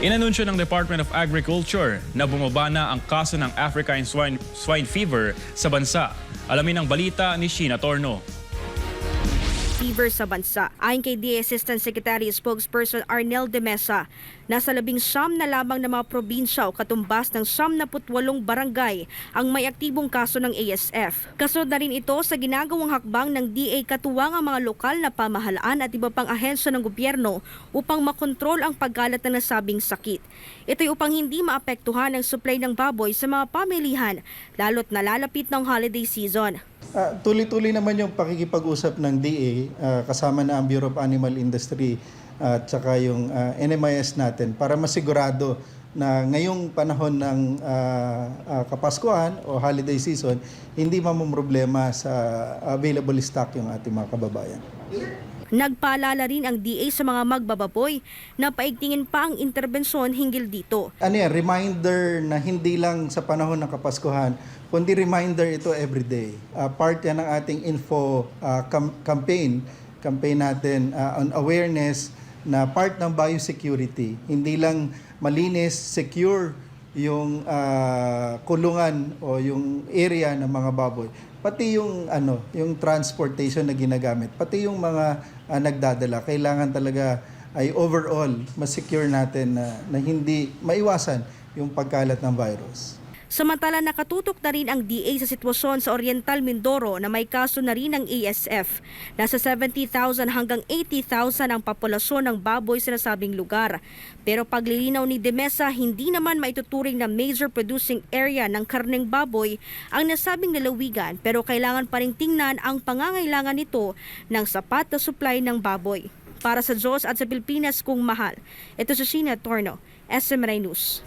Inanunsyo ng Department of Agriculture na bumaba na ang kaso ng African swine, swine fever sa bansa. Alamin ang balita ni Sheena Torno. Fever sa bansa. Ayon kay DA Assistant Secretary Spokesperson Arnel de Mesa, nasa labing siyam na lamang na mga probinsya o katumbas ng siyam na putwalong barangay ang may aktibong kaso ng ASF. Kasunod na rin ito sa ginagawang hakbang ng DA katuwang ang mga lokal na pamahalaan at iba pang ahensya ng gobyerno upang makontrol ang pagkalat ng nasabing sakit. Ito'y upang hindi maapektuhan ang supply ng baboy sa mga pamilihan lalo't nalalapit ng holiday season. Ah, tuloy-tuloy naman yung pakikipag-usap ng DA ah, kasama na ang Bureau of Animal Industry at saka yung ah, NMIS natin para masigurado na ngayong panahon ng ah, ah, Kapaskuhan o holiday season, hindi mamumroblema sa available stock yung ating mga kababayan. Nagpaalala rin ang DA sa mga magbababoy na paigtingin pa ang interbensyon hinggil dito. Ano yan, reminder na hindi lang sa panahon ng Kapaskuhan, kundi reminder ito everyday. Uh, part yan ng ating info ah, cam- campaign, campaign natin ah, on awareness na part ng biosecurity. Hindi lang malinis, secure yung ah, kulungan o yung area ng mga baboy. Pati yung ano, yung transportation na ginagamit, pati yung mga ah, nagdadala, kailangan talaga ay overall mas-secure natin na, na hindi maiwasan yung pagkalat ng virus. Samantala nakatutok na rin ang DA sa sitwasyon sa Oriental Mindoro na may kaso na rin ng ASF. Nasa 70,000 hanggang 80,000 ang populasyon ng baboy sa nasabing lugar. Pero paglilinaw ni Demesa, hindi naman maituturing na major producing area ng karneng baboy ang nasabing lalawigan pero kailangan pa rin tingnan ang pangangailangan nito ng sapat na supply ng baboy. Para sa Diyos at sa Pilipinas kung mahal. Ito si Sheena Torno, SMRI News.